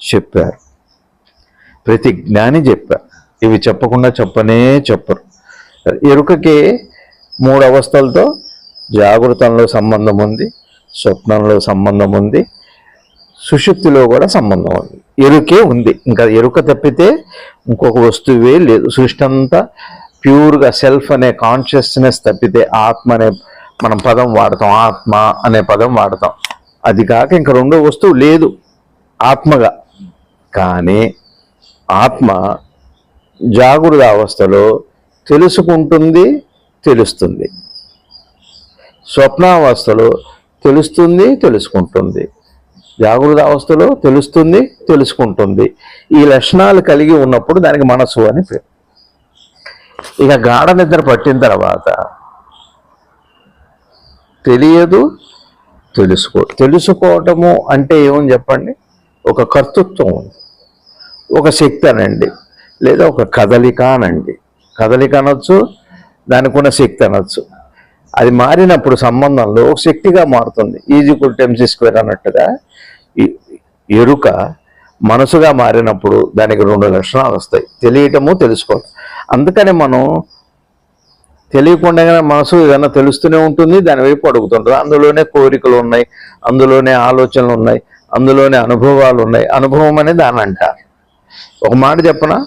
చెప్పారు ప్రతి జ్ఞాని చెప్పారు ఇవి చెప్పకుండా చెప్పనే చెప్పరు. ఎరుకకి మూడు అవస్థలతో జాగృతంలో సంబంధం ఉంది స్వప్నంలో సంబంధం ఉంది సుషుప్తిలో కూడా సంబంధం ఉంది. ఎరుకే ఉంది. ఇంకా ఎరుక తప్పితే ఇంకొక వస్తువే లేదు. సృష్టి అంతా ప్యూర్గా సెల్ఫ్ అనే కాన్షియస్నెస్ తప్పితే ఆత్మ అనే మనం పదం వాడతాం. ఆత్మ అనే పదం వాడతాం. అది కాక ఇంక రెండో వస్తువు లేదు. ఆత్మగా. కానీ ఆత్మ జాగృత అవస్థలో తెలుసుకుంటుంది తెలుస్తుంది. స్వప్నావస్థలో తెలుస్తుంది తెలుసుకుంటుంది. జాగృత అవస్థలో తెలుస్తుంది తెలుసుకుంటుంది. ఈ లక్షణాలు కలిగి ఉన్నప్పుడు దానికి మనసు అని పేరు. ఇక గాఢ నిద్ర పట్టిన తర్వాత తెలియదు తెలుసుకో తెలుసుకోవటము అంటే ఏమని చెప్పండి? ఒక కర్తృత్వం ఉంది. ఒక శక్తి అనండి. లేదా ఒక కదలిక అనండి. కదలిక అనొచ్చు దానికి ఉన్న శక్తి అనొచ్చు. అది మారినప్పుడు సంబంధంలో ఒక శక్తిగా మారుతుంది. ఈజీక్వల్ టెమ్సీ స్క్వేర్ అన్నట్టుగా. ఎరుక మనసుగా మారినప్పుడు దానికి రెండు లక్షణాలు వస్తాయి. తెలియటము తెలుసుకోవడం అందుకని మనం తెలియకుండానే మనసు ఏదైనా తెలుస్తూనే ఉంటుంది దాని వైపు అడుగుతుంటుంది. అందులోనే కోరికలు ఉన్నాయి అందులోనే ఆలోచనలు ఉన్నాయి అందులోనే అనుభవాలు ఉన్నాయి. అనుభవం అనేది దాని అంటారు ఒక మాట చెప్పనా?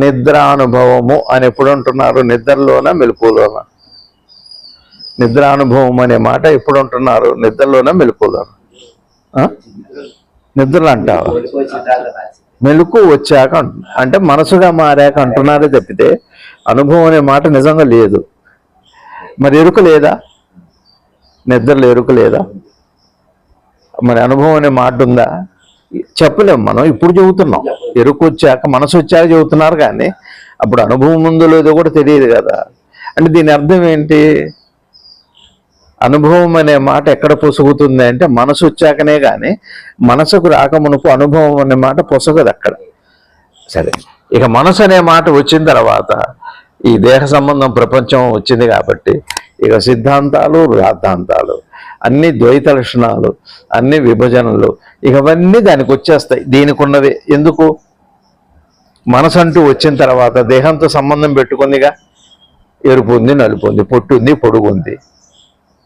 నిద్రానుభవము అని ఎప్పుడు అంటున్నారు? నిద్రలోన మెలకులోన నిద్రానుభవం అనే మాట ఎప్పుడు అంటున్నారు? నిద్రలోన మెలకులోన నిద్రలు అంటావా? మెలకు వచ్చాక అంటే మనసుగా మారాక అంటున్నారే తప్పితే అనుభవం అనే మాట నిజంగా లేదు. మరి ఎరుక లేదా? నిద్రలు ఎరుక లేదా? మరి అనుభవం అనే మాట ఉందా? చెప్పలేం మనం ఇప్పుడు చెబుతున్నాం ఎరుకు వచ్చాక మనసు వచ్చాక చెబుతున్నారు కానీ అప్పుడు అనుభవం ఉందో లేదో కూడా తెలియదు కదా. అంటే దీని అర్థం ఏంటి? అనుభవం అనే మాట ఎక్కడ పొసుగుతుంది అంటే మనసు వచ్చాకనే కానీ మనసుకు రాకమునుపు అనుభవం అనే మాట పొసగదు అక్కడ. సరే ఇక మనసు అనే మాట వచ్చిన తర్వాత ఈ దేహ సంబంధం ప్రపంచం వచ్చింది కాబట్టి ఇక సిద్ధాంతాలు రాద్ధాంతాలు అన్ని ద్వైత లక్షణాలు అన్ని విభజనలు ఇక అవన్నీ దానికి వచ్చేస్తాయి. దీనికి ఎందుకు? మనసు అంటూ వచ్చిన తర్వాత దేహంతో సంబంధం పెట్టుకుందిగా? ఎరుపు ఉంది నలుపు ఉంది పొట్టు ఉంది పొడుగు ఉంది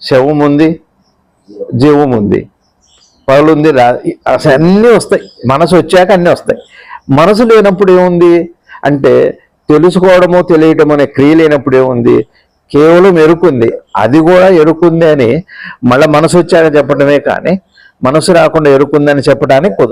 శవం ఉంది జీవం ఉంది పగలుంది రా అసలు అన్నీ వస్తాయి. మనసు వచ్చాక అన్నీ వస్తాయి. మనసు లేనప్పుడు ఏముంది? అంటే తెలుసుకోవడము తెలియటం అనే క్రియ లేనప్పుడు ఏముంది? కేవలం ఎరుకుంది. అది కూడా ఎరుకుంది అని మళ్ళీ మనసు వచ్చాక చెప్పడమే కానీ మనసు రాకుండా ఎరుకుందని చెప్పడానికి కుదరదు.